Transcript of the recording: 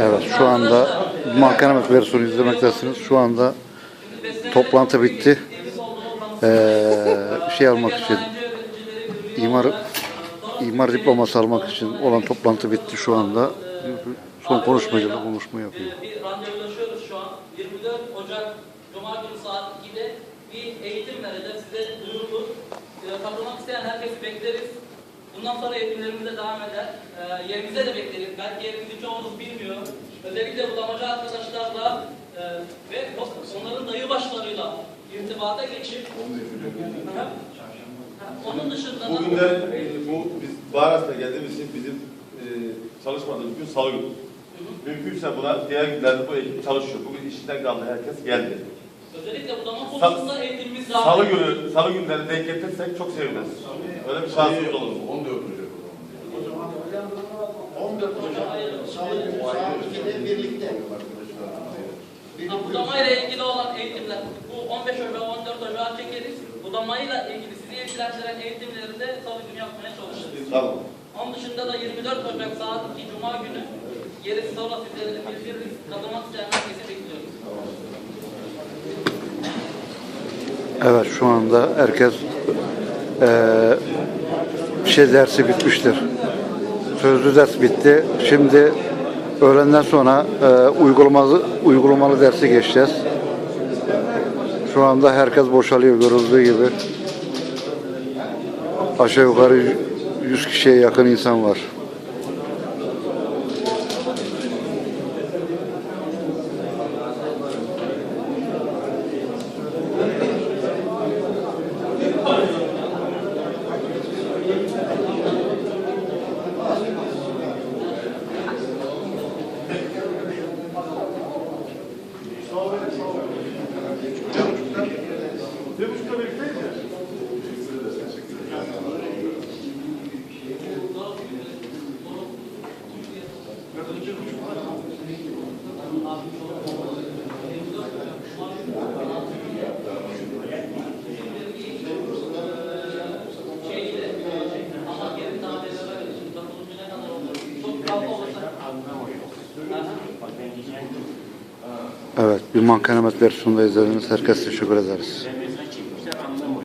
Evet şu anda mahkeme versiyonu izlemektesiniz. Şu anda toplantı bitti. Ee, şey almak için imar imar diploması almak için olan toplantı bitti şu anda. Son konuşmacıyla konuşma yapıyor. bir randevulaşıyoruz şu an. 24 Ocak Cuma günü saat 2'de bir eğitim vereceğiz. Size duyurulur. Ee, Katılmak isteyen herkesi bekleriz. Bundan sonra eğitimlerimize devam eder. Ee, yerimize de bekleriz. Belki yerimizi çoğunuz bilmiyor. Özellikle bulamacı arkadaşlarla e, ve onların dayı başlarıyla irtibata geçip onun dışında da- Bugün de e, bu biz Bağras'ta geldiğimiz için bizim e, çalışmadığımız gün salı günü. Mümkünse buna diğer günlerde bu ekip çalışıyor. Bugün işinden kaldı herkes geldi. Özellikle bulama Sa- konusunda eğitimimiz devam Salı günü, salı günleri denk getirsek çok seviniriz. Öyle bir şansımız olur. 14 Ocak o zaman. 14 Ocak Salı günü saat 2'de birlikte. Ha, Budamayla ilgili olan eğitimler, bu 15 Ocak 14 Ocak'a çekeriz. Budamayla ilgili sizi ilgilendiren eğitimleri de salı günü yapmaya çalışırız. Tamam. Onun dışında da 24 Ocak saat 2 Cuma günü gerisi sonra sizlere de bildiririz. Katılmak isteyen herkesi bekliyoruz. Evet şu anda herkes bir şey dersi bitmiştir. Sözlü ders bitti. Şimdi öğlenden sonra eee uygulamalı uygulamalı dersi geçeceğiz. Şu anda herkes boşalıyor görüldüğü gibi. Aşağı yukarı 100 kişiye yakın insan var. Fazla olursa. Aha. Evet bir mahkemet versiyonunda izlediğiniz herkese teşekkür ederiz.